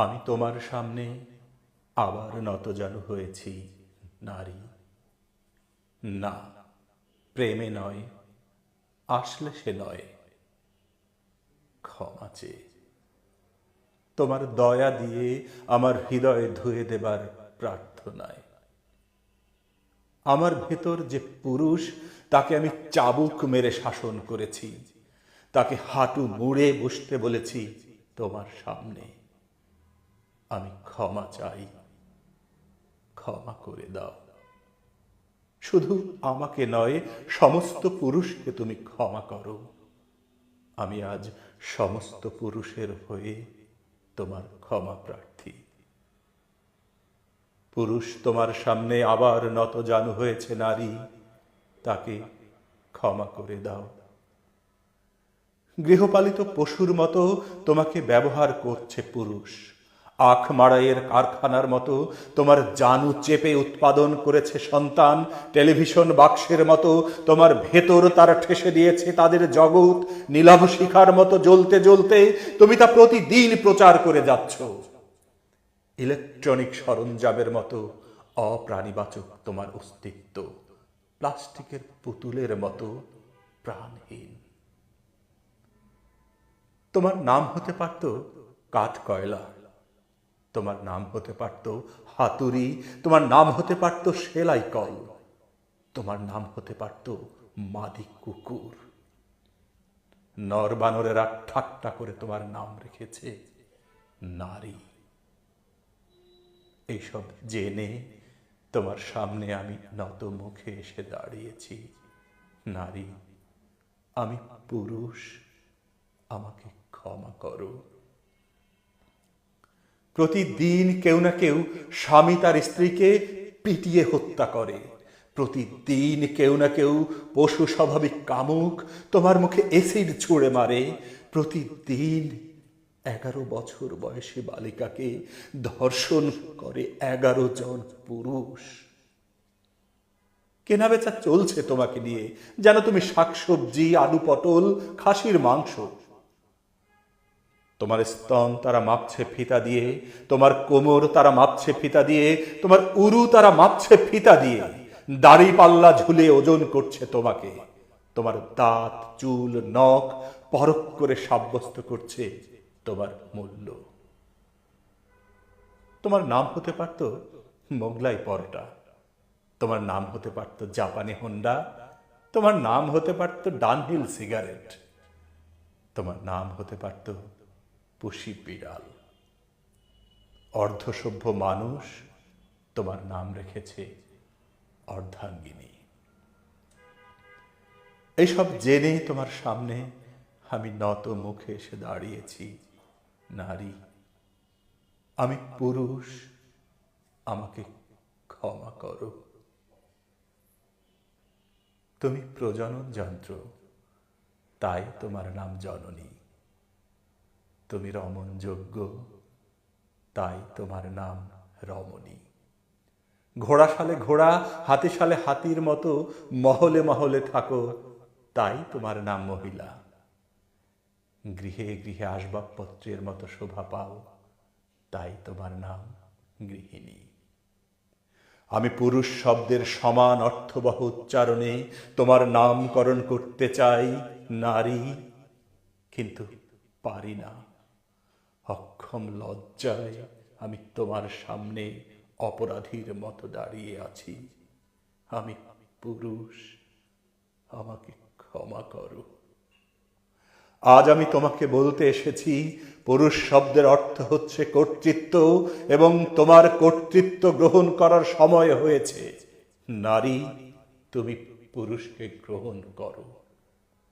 আমি তোমার সামনে আবার নতজানু হয়েছি, নারী। না, প্রেমে নয়, আসলে সে নয়। ক্ষমা চেয়ে। তোমার দয়া দিয়ে আমার হৃদয় ধুয়ে দেবার প্রার্থনায়। আমার ভেতর যে পুরুষ, তাকে আমি চাবুক মেরে শাসন করেছি। তাকে হাঁটু মুড়ে বসতে বলেছি, তোমার সামনে। আমি ক্ষমা চাই। ক্ষমা করে দাও। শুধু আমাকে নয়, সমস্ত পুরুষকে তুমি ক্ষমা করো। আমি আজ সমস্ত পুরুষের হয়ে তোমার ক্ষমা প্রার্থী। পুরুষ তোমার সামনে আবার নত জানু হয়েছে নারী, তাকে ক্ষমা করে দাও। গৃহপালিত পশুর মতো তোমাকে ব্যবহার করছে পুরুষ। আখ মাড়াইয়ের কারখানার মতো তোমার জানু চেপে উৎপাদন করেছে সন্তান, টেলিভিশন বাক্সের মতো তোমার ভেতর তারা ঠেসে দিয়েছে তাদের জগৎ, নীলাভ শিখার মতো জ্বলতে জ্বলতে তুমি তা প্রতিদিন প্রচার করে যাচ্ছ। ইলেকট্রনিক সরঞ্জামের মতো অপ্রাণীবাচক তোমার অস্তিত্ব, প্লাস্টিকের পুতুলের মতো প্রাণহীন। তোমার নাম হতে পারত কাঠ কয়লা তোমার নাম হতে পারত হাতুড়ি, তোমার নাম হতে পারত সেলাই কল, তোমার নাম হতে পারত মাদি কুকুর। নর বানরেরা ঠাট্টা করে তোমার নাম রেখেছে নারী। এইসব জেনে তোমার সামনে আমি নত মুখে এসে দাঁড়িয়েছি। নারী, আমি পুরুষ, আমাকে ক্ষমা করো। প্রতিদিন কেউ না কেউ স্বামী তার স্ত্রীকে পিটিয়ে হত্যা করে। প্রতিদিন কেউ না কেউ পশু স্বাভাবিক কামুক, তোমার মুখে এসিড ছুঁড়ে মারে। প্রতিদিন এগারো বছর বয়সী বালিকাকে ধর্ষণ করে এগারো জন পুরুষ। কেনাবেচা চলছে তোমাকে নিয়ে। যেন তুমি শাকসবজি, আলু পটল, খাসির মাংস তোমার স্তন তারা মাপছে ফিতা দিয়ে, তোমার কোমর তারা মাপছে ফিতা দিয়ে, তোমার উরু তারা মাপছে ফিতা দিয়ে। দাড়ি পাল্লা ঝুলে ওজন করছে তোমাকে। তোমার দাঁত, চুল, নখ পরক করে সাব্যস্ত করছে তোমার মূল্য। তোমার নাম হতে পারত মোগলাই পরোটা। তোমার নাম হতে পারত জাপানি হোন্ডা। তোমার নাম হতে পারত ডানহিল সিগারেট। তোমার নাম হতে পারত পুষি বিড়াল। অর্ধসভ্য মানুষ তোমার নাম রেখেছে অর্ধাঙ্গিনী। এইসব জেনে তোমার সামনে আমি নত মুখে এসে দাঁড়িয়েছি, নারী। আমি পুরুষ, আমাকে ক্ষমা করো। তুমি প্রজনন যন্ত্র, তাই তোমার নাম জননী। তুমি রমণ যোগ্য, তাই তোমার নাম রমণী। ঘোড়া সালে ঘোড়া, হাতি সালে হাতির মতো মহলে মহলে থাকো, তাই তোমার নাম মহিলা। গৃহে গৃহে আসবাবপত্রের মতো শোভা পাও, তাই তোমার নাম গৃহিণী। আমি পুরুষ শব্দের সমান অর্থবহ উচ্চারণে তোমার নামকরণ করতে চাই নারী, কিন্তু পারি না। অক্ষম লজ্জায় আমি তোমার সামনে অপরাধীর মতো দাঁড়িয়ে আছি। আমি পুরুষ, আমাকে ক্ষমা করো। আজ আমি তোমাকে বলতে এসেছি, পুরুষ শব্দের অর্থ হচ্ছে কর্তৃত্ব এবং তোমার কর্তৃত্ব গ্রহণ করার সময় হয়েছে। নারী, তুমি পুরুষকে গ্রহণ করো।